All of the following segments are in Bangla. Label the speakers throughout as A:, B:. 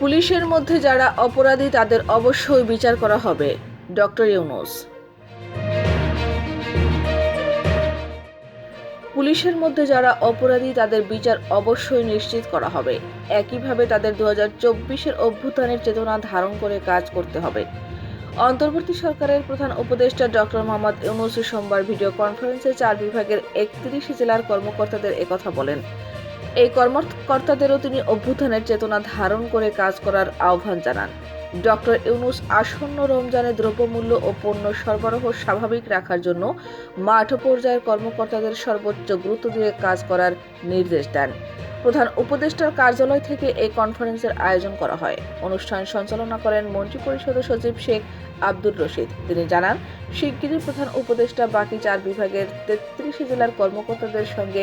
A: পুলিশের মধ্যে যারা অপরাধী, তাদের অবশ্যই বিচার করা হবে। ডক্টর ইউনুস। পুলিশের মধ্যে যারা অপরাধী, তাদের বিচার অবশ্যই নিশ্চিত করা হবে। একইভাবে তাদের দু হাজার চব্বিশের অভ্যুত্থানের চেতনা ধারণ করে কাজ করতে হবে। অন্তর্বর্তী সরকারের প্রধান উপদেষ্টা ডক্টর মোহাম্মদ ইউনুস সোমবার ভিডিও কনফারেন্সে চার বিভাগের একত্রিশ জেলার কর্মকর্তাদের একথা বলেন। এই কর্মকর্তাদেরও তিনি অভ্যুত্থানের চেতনা ধারণ করে কাজ করার আহ্বান জানান। ডক্টর ইউনুস আসন্ন রমজানে দ্রব্যমূল্য ও পণ্য সরবরাহ স্বাভাবিক রাখার জন্য মাঠ পর্যায়ের কর্মকর্তাদের সর্বোচ্চ গুরুত্ব দিয়ে কাজ করার নির্দেশ দেন। প্রধান উপদেষ্টার কার্যালয় থেকে এই কনফারেন্সের আয়োজন করা হয়। অনুষ্ঠান সঞ্চালনা করেন মন্ত্রিপরিষদের সচিব শেখ আব্দুর রশিদ। তিনি জানান, শিগগিরই প্রধান উপদেষ্টা বাকি চার বিভাগের তেত্রিশে জেলার কর্মকর্তাদের সঙ্গে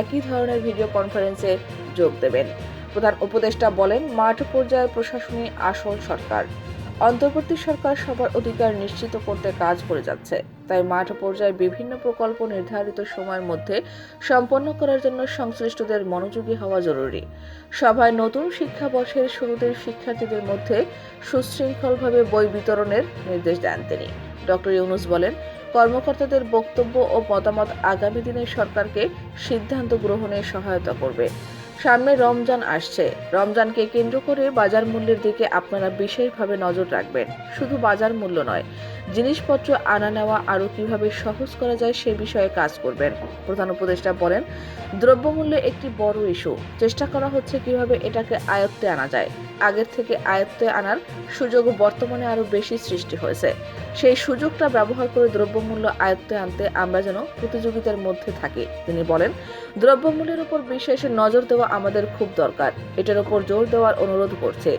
A: একই ধরনের ভিডিও কনফারেন্সে যোগ দেবেন। প্রধান উপদেষ্টা বলেন, মাঠ পর্যায়ের প্রশাসনই আসল সরকার। অন্তর্বর্তী সরকার সবার অধিকার নিশ্চিত করতে কাজ করে যাচ্ছে। তাই মাঠ পর্যায়ে বিভিন্ন প্রকল্প নির্ধারিত সময়ের মধ্যে সম্পন্ন করার জন্য সংশ্লিষ্টদের মনোযোগী হওয়া জরুরি। সভায় নতুন শিক্ষাবর্ষের শুরুতে শিক্ষার্থীদের মধ্যে সুশৃঙ্খলভাবে বই বিতরণের নির্দেশ দেন তিনি। ডক্টর ইউনুস বলেন, কর্মকর্তাদের বক্তব্য ও মতামত আগামী দিনে সরকারকে সিদ্ধান্ত গ্রহণে সহায়তা করবে। সামনে রমজান আসছে। রমজানকে কেন্দ্র করে বাজার মূল্যের দিকে আপনারা বিশেষভাবে নজর রাখবেন। শুধু বাজার মূল্য নয়, জিনিসপত্র আনা নেওয়া আরও কীভাবে সহজ করা যায় সে বিষয়ে কাজ করবেন। প্রধান উপদেষ্টা বলেন, দ্রব্যমূল্য একটি বড় ইস্যু। চেষ্টা করা হচ্ছে কীভাবে এটাকে আয়ত্তে আনা যায়। আগের থেকে আয়ত্তে আনার সুযোগ বর্তমানে আরও বেশি সৃষ্টি হয়েছে। সেই সুযোগটা ব্যবহার করে দ্রব্যমূল্য আয়ত্তে আনতে আমরা যেন প্রতিযোগিতার মধ্যে থাকি। তিনি বলেন, দ্রব্যমূল্যের উপর বিশেষ নজর দেওয়া আমাদের খুব দরকার। এটার উপর জোর দেওয়ার অনুরোধ করছে।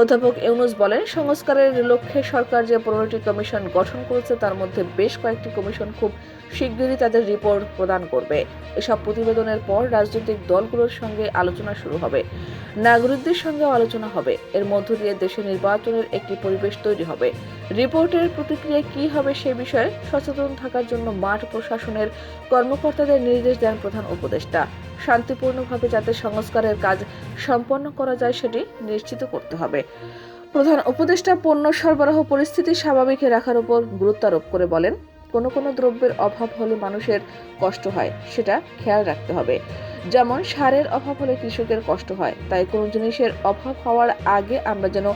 A: অধ্যাপক ইউনুস বলেন, সংস্কারের লক্ষ্যে সরকার যে পনেরোটি কমিশন গঠন করেছে, তার মধ্যে বেশ কয়েকটি কমিশন খুব শিগগিরই তাদের রিপোর্ট প্রদান করবে। এসব প্রতিবেদনের পর রাজনৈতিক দলগুলোর সঙ্গে আলোচনা শুরু হবে। নাগরিকদের সঙ্গেও আলোচনা হবে। এর মধ্য দিয়ে দেশে নির্বাচনের একটি পরিবেশ তৈরি হবে। রিপোর্টের প্রতিক্রিয়া কী হবে সে বিষয়ে সচেতন থাকার জন্য মাঠ প্রশাসনের কর্মকর্তাদের নির্দেশ দেন প্রধান উপদেষ্টা। শান্তিপূর্ণভাবে যাতে সংস্কারের কাজ সম্পন্ন করা যায় সেটি নিশ্চিত করতে হবে। প্রধান উপদেষ্টা পণ্য সরবরাহ পরিস্থিতি স্বাভাবিক রাখার উপর গুরুত্ব আরোপ করে বলেন কোনো কোনো দ্রব্যের অভাব হলে মানুষের কষ্ট হয়, সেটা খেয়াল রাখতে হবে। যেমন সারের অভাব হলে কৃষকের কষ্ট হয়, তাই কোনো জিনিসের অভাব হওয়ার আগে আমরা যেন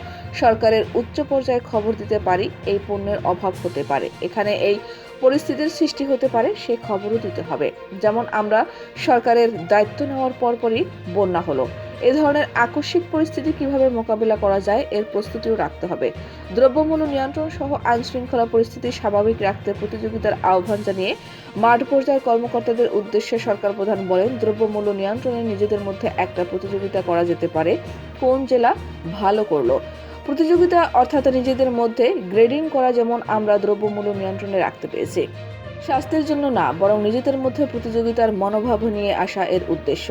A: সরকারের উচ্চ পর্যায়ে খবর দিতে পারি, এই পণ্যের অভাব হতে পারে। এখানে এই পরিস্থিতির সৃষ্টি হতে পারে সে খবরও দিতে হবে। যেমন আমরা সরকারের দায়িত্ব নেওয়ার পরপরই বন্যা হলো। এ ধরনের আকস্মিক পরিস্থিতি কীভাবে মোকাবিলা করা যায় এর প্রস্তুতিও রাখতে হবে। দ্রব্যমূল্য নিয়ন্ত্রণ সহ আইন শৃঙ্খলা পরিস্থিতি স্বাভাবিক রাখতে প্রতিযোগিতার আহ্বান জানিয়ে মাঠ পর্যায়ের কর্মকর্তাদের উদ্দেশ্যে সরকার প্রধান বলেন, দ্রব্যমূল্য নিয়ন্ত্রণে নিজেদের মধ্যে একটা প্রতিযোগিতা করা যেতে পারে, কোন জেলা ভালো করল। প্রতিযোগিতা অর্থাৎ নিজেদের মধ্যে গ্রেডিং করা যেমন আমরা দ্রব্যমূল্য নিয়ন্ত্রণে রাখতে পেরেছি, স্বাস্থ্যের জন্য না, বরং নিজেদের মধ্যে প্রতিযোগিতার মনোভাব নিয়ে আসা এর উদ্দেশ্য।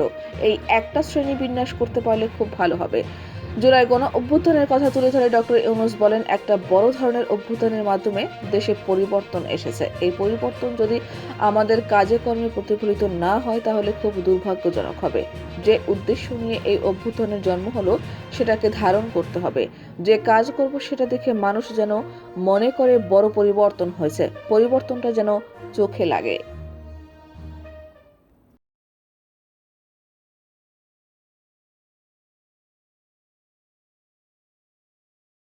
A: এই একটা শ্রেণি বিন্যাস করতে পারলে খুব ভালো হবে। জুলাই গণ অভ্যুত্থানের কথা তুলে ধরে ডক্টর ইউনুস বলেন, একটা বড় ধরনের অভ্যুত্থানের মাধ্যমে দেশে পরিবর্তন এসেছে। এই পরিবর্তন যদি আমাদের কাজে কর্মে প্রতিফলিত না হয়, তাহলে খুব দুর্ভাগ্যজনক হবে। যে উদ্দেশ্য নিয়ে এই অভ্যুত্থানের জন্ম হলো, সেটাকে ধারণ করতে হবে। যে কাজ করব, সেটা দেখে মানুষ যেন মনে করে বড় পরিবর্তন হয়েছে। পরিবর্তনটা যেন চোখে লাগে।